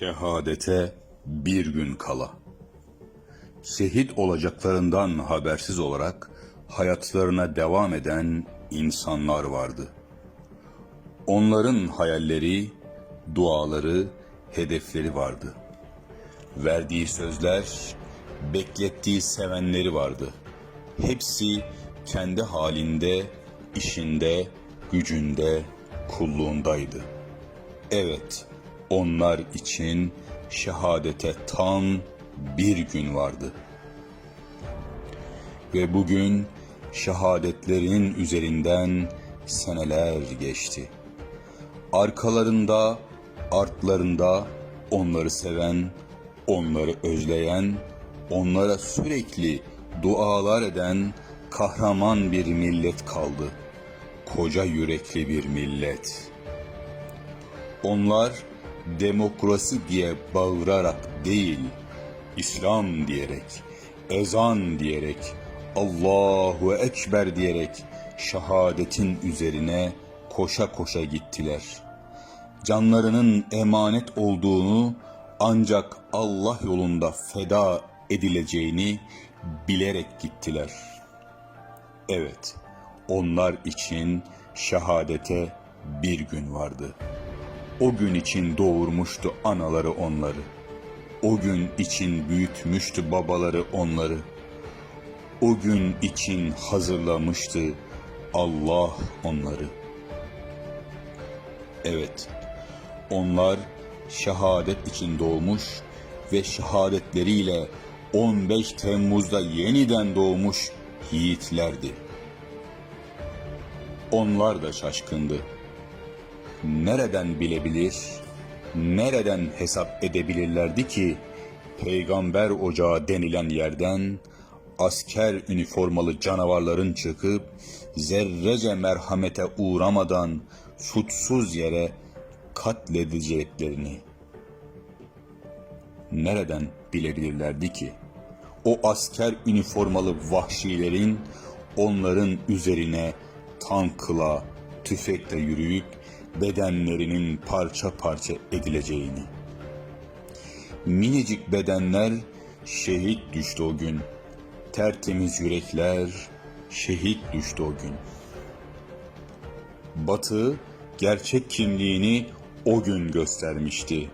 Şehadete bir gün kala. Şehit olacaklarından habersiz olarak hayatlarına devam eden insanlar vardı. Onların hayalleri, duaları, hedefleri vardı. Verdiği sözler, beklettiği sevenleri vardı. Hepsi kendi halinde, işinde, gücünde, kulluğundaydı. Evet, onlar için şehadete tam bir gün vardı. Ve bugün şehadetlerin üzerinden seneler geçti. Arkalarında, artlarında onları seven, onları özleyen, onlara sürekli dualar eden kahraman bir millet kaldı. Koca yürekli bir millet.'' Onlar demokrasi diye bağırarak değil, İslam diyerek, ezan diyerek, Allahu Ekber diyerek şehadetin üzerine koşa koşa gittiler. Canlarının emanet olduğunu ancak Allah yolunda feda edileceğini bilerek gittiler. Evet, onlar için şehadete bir gün vardı.'' O gün için doğurmuştu anaları onları. O gün için büyütmüştü babaları onları. O gün için hazırlamıştı Allah onları. Evet, onlar şehadet için doğmuş ve şehadetleriyle 15 Temmuz'da yeniden doğmuş yiğitlerdi. Onlar da şaşkındı nereden bilebilir, nereden hesap edebilirlerdi ki peygamber ocağı denilen yerden asker üniformalı canavarların çıkıp zerrece merhamete uğramadan suçsuz yere katledeceklerini. Nereden bilebilirlerdi ki o asker üniformalı vahşilerin onların üzerine tankla, tüfekle yürüyüp bedenlerinin parça parça edileceğini. Minicik bedenler şehit düştü o gün. Tertemiz yürekler şehit düştü o gün. Batı gerçek kimliğini o gün göstermişti.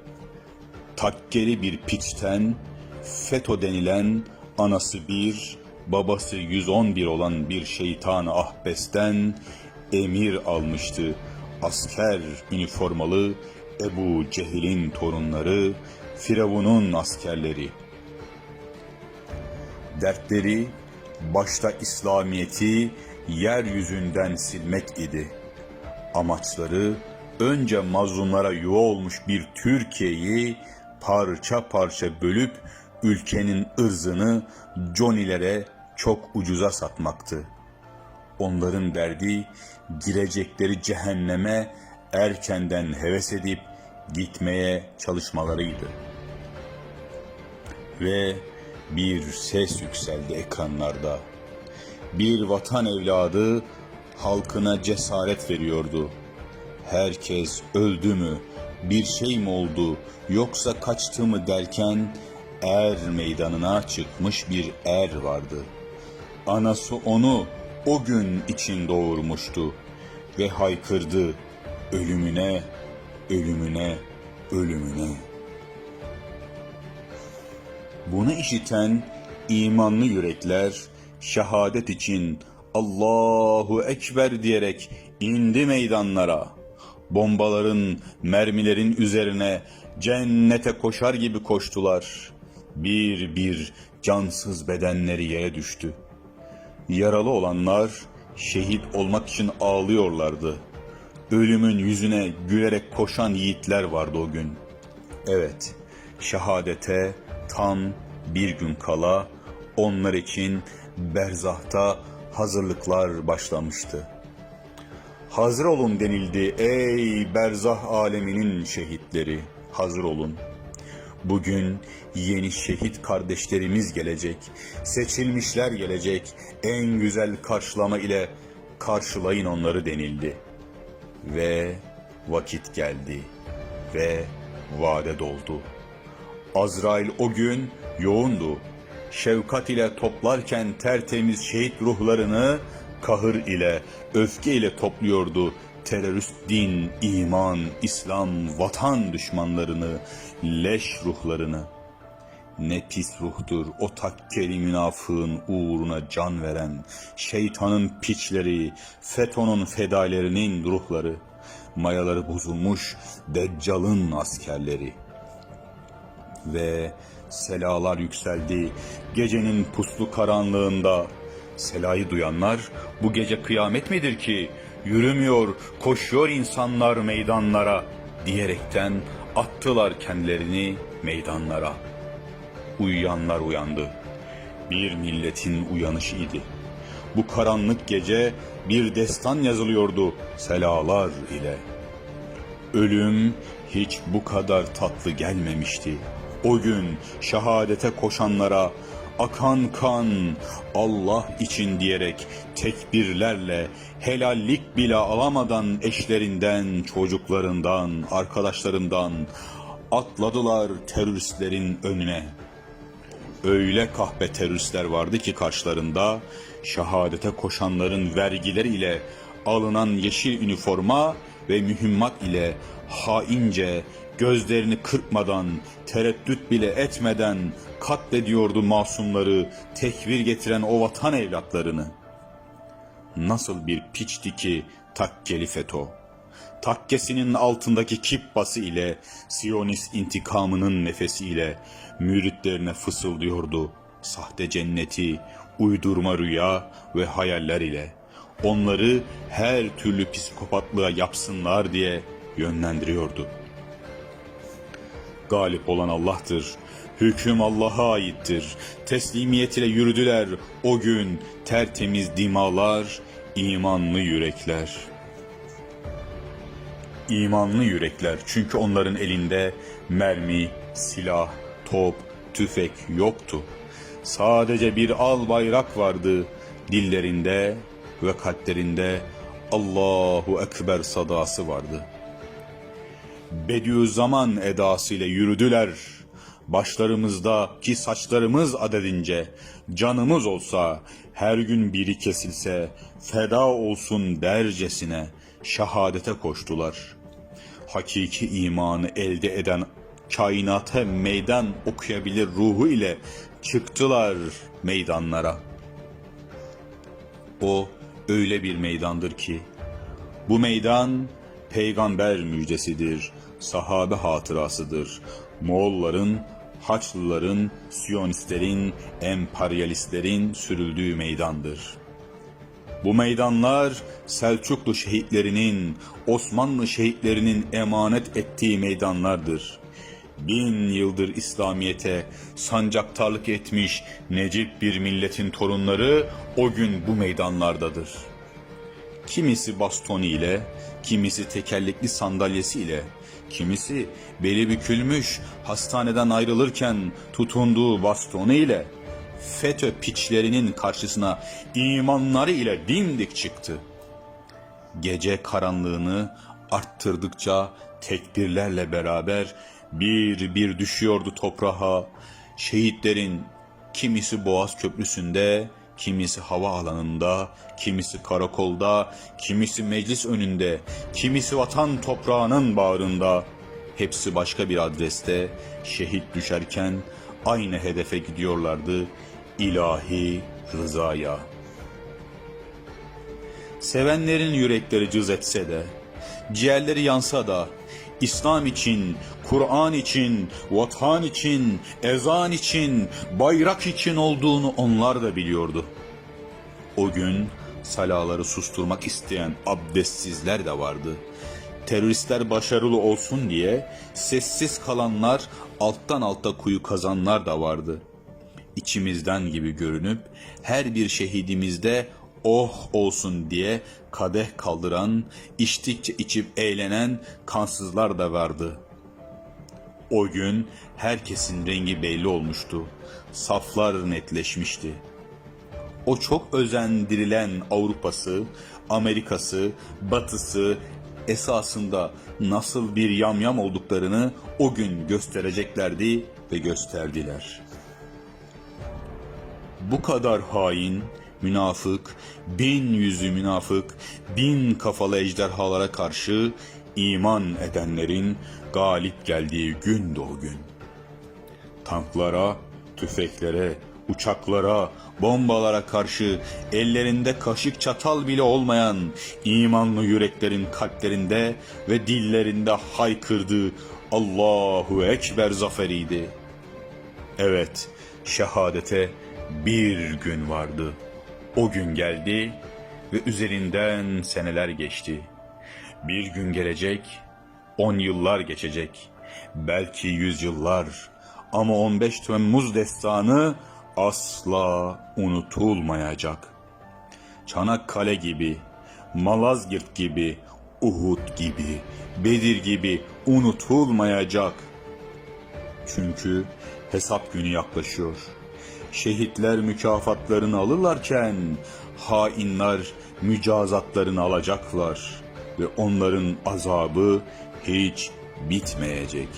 Takkeli bir piçten, FETÖ denilen anası bir, babası 111 olan bir şeytan ahbesten emir almıştı asker üniformalı Ebu Cehil'in torunları, Firavun'un askerleri. Dertleri başta İslamiyeti yeryüzünden silmek idi. Amaçları önce mazlumlara yuva olmuş bir Türkiye'yi parça parça bölüp ülkenin ırzını Johnilere çok ucuza satmaktı. Onların derdi girecekleri cehenneme erkenden heves edip gitmeye çalışmalarıydı. Ve bir ses yükseldi ekranlarda. Bir vatan evladı halkına cesaret veriyordu. Herkes öldü mü, bir şey mi oldu yoksa kaçtı mı derken er meydanına çıkmış bir er vardı. Anası onu o gün için doğurmuştu ve haykırdı ölümüne, ölümüne, ölümüne. Bunu işiten imanlı yürekler şehadet için Allahu Ekber diyerek indi meydanlara. Bombaların, mermilerin üzerine cennete koşar gibi koştular. Bir bir cansız bedenleri yere düştü. Yaralı olanlar şehit olmak için ağlıyorlardı. Ölümün yüzüne gülerek koşan yiğitler vardı o gün. Evet, şehadete tam bir gün kala onlar için berzahta hazırlıklar başlamıştı. Hazır olun denildi ey berzah aleminin şehitleri, hazır olun.'' Bugün yeni şehit kardeşlerimiz gelecek, seçilmişler gelecek, en güzel karşılama ile karşılayın onları denildi. Ve vakit geldi ve vade doldu. Azrail o gün yoğundu. Şefkat ile toplarken tertemiz şehit ruhlarını kahır ile, öfke ile topluyordu. Terörist din, iman, İslam, vatan düşmanlarını, leş ruhlarını. Ne pis ruhtur o takkeli münafığın uğruna can veren, şeytanın piçleri, FETÖ'nün fedalerinin ruhları, mayaları bozulmuş Deccal'ın askerleri. Ve selalar yükseldi gecenin puslu karanlığında. Selayı duyanlar bu gece kıyamet midir ki yürümüyor, koşuyor insanlar meydanlara diyerekten attılar kendilerini meydanlara. Uyuyanlar uyandı. Bir milletin uyanışı idi. Bu karanlık gece bir destan yazılıyordu selalar ile. Ölüm hiç bu kadar tatlı gelmemişti. O gün şehadete koşanlara akan kan Allah için diyerek tekbirlerle helallik bile alamadan eşlerinden, çocuklarından, arkadaşlarından atladılar teröristlerin önüne. Öyle kahpe teröristler vardı ki karşılarında şehadete koşanların vergileri ile alınan yeşil üniforma ve mühimmat ile haince gözlerini kırpmadan, tereddüt bile etmeden katlediyordu masumları, tekvir getiren o vatan evlatlarını. Nasıl bir piçti ki takkeli FETÖ. Takkesinin altındaki kippası ile, Siyonist intikamının nefesiyle müritlerine fısıldıyordu sahte cenneti, uydurma rüya ve hayaller ile. Onları her türlü psikopatlığa yapsınlar diye yönlendiriyordu. Galip olan Allah'tır. Hüküm Allah'a aittir. Teslimiyet ile yürüdüler o gün tertemiz dimalar, imanlı yürekler. İmanlı yürekler çünkü onların elinde mermi, silah, top, tüfek yoktu. Sadece bir al bayrak vardı dillerinde ve kalplerinde Allahu Ekber sadası vardı. Bediüzzaman edasıyla yürüdüler. Başlarımızdaki saçlarımız adedince canımız olsa her gün biri kesilse feda olsun dercesine şehadete koştular. Hakiki imanı elde eden kainata meydan okuyabilir ruhu ile çıktılar meydanlara. O öyle bir meydandır ki bu meydan peygamber müjdesidir, sahabe hatırasıdır. Moğolların, Haçlıların, Siyonistlerin, emperyalistlerin sürüldüğü meydandır. Bu meydanlar Selçuklu şehitlerinin, Osmanlı şehitlerinin emanet ettiği meydanlardır. Bin yıldır İslamiyete sancaktarlık etmiş necip bir milletin torunları o gün bu meydanlardadır. Kimisi bastoni ile, kimisi tekerlekli sandalyesi ile, kimisi beli bükülmüş hastaneden ayrılırken tutunduğu bastonu ile FETÖ piçlerinin karşısına imanları ile dimdik çıktı. Gece karanlığını arttırdıkça tekbirlerle beraber bir bir düşüyordu toprağa. Şehitlerin kimisi Boğaz Köprüsü'nde, kimisi hava alanında, kimisi karakolda, kimisi meclis önünde, kimisi vatan toprağının bağrında. Hepsi başka bir adreste şehit düşerken aynı hedefe gidiyorlardı ilahi rızaya. Sevenlerin yürekleri cız etse de, ciğerleri yansa da, İslam için, Kur'an için, vatan için, ezan için, bayrak için olduğunu onlar da biliyordu. O gün salaları susturmak isteyen abdestsizler de vardı. Teröristler başarılı olsun diye sessiz kalanlar alttan alta kuyu kazanlar da vardı. İçimizden gibi görünüp her bir şehidimizde oh olsun diye kadeh kaldıran, içtikçe içip eğlenen kansızlar da vardı. O gün herkesin rengi belli olmuştu. Saflar netleşmişti. O çok özendirilen Avrupa'sı, Amerika'sı, Batı'sı, esasında nasıl bir yamyam olduklarını o gün göstereceklerdi ve gösterdiler. Bu kadar hain, münafık, bin yüzü münafık, bin kafalı ejderhalara karşı iman edenlerin galip geldiği gündü o gün. Tanklara, tüfeklere, uçaklara, bombalara karşı ellerinde kaşık çatal bile olmayan imanlı yüreklerin kalplerinde ve dillerinde haykırdığı Allahu Ekber zaferiydi. Evet, şehadete bir gün vardı. O gün geldi ve üzerinden seneler geçti. Bir gün gelecek, on yıllar geçecek, belki yüzyıllar ama 15 Temmuz destanı asla unutulmayacak. Çanakkale gibi, Malazgirt gibi, Uhud gibi, Bedir gibi unutulmayacak. Çünkü hesap günü yaklaşıyor. Şehitler mükafatlarını alırlarken hainler mücazatlarını alacaklar ve onların azabı hiç bitmeyecek.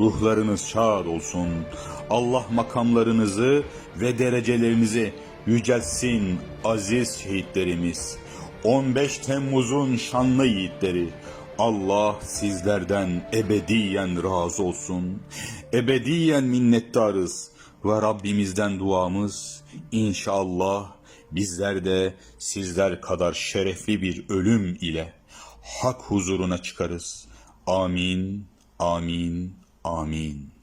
Ruhlarınız şad olsun. Allah makamlarınızı ve derecelerinizi yüceltsin aziz şehitlerimiz. 15 Temmuz'un şanlı yiğitleri. Allah sizlerden ebediyen razı olsun. Ebediyen minnettarız. Ve Rabbimizden duamız inşallah bizler de sizler kadar şerefli bir ölüm ile hak huzuruna çıkarız. Amin, amin, amin.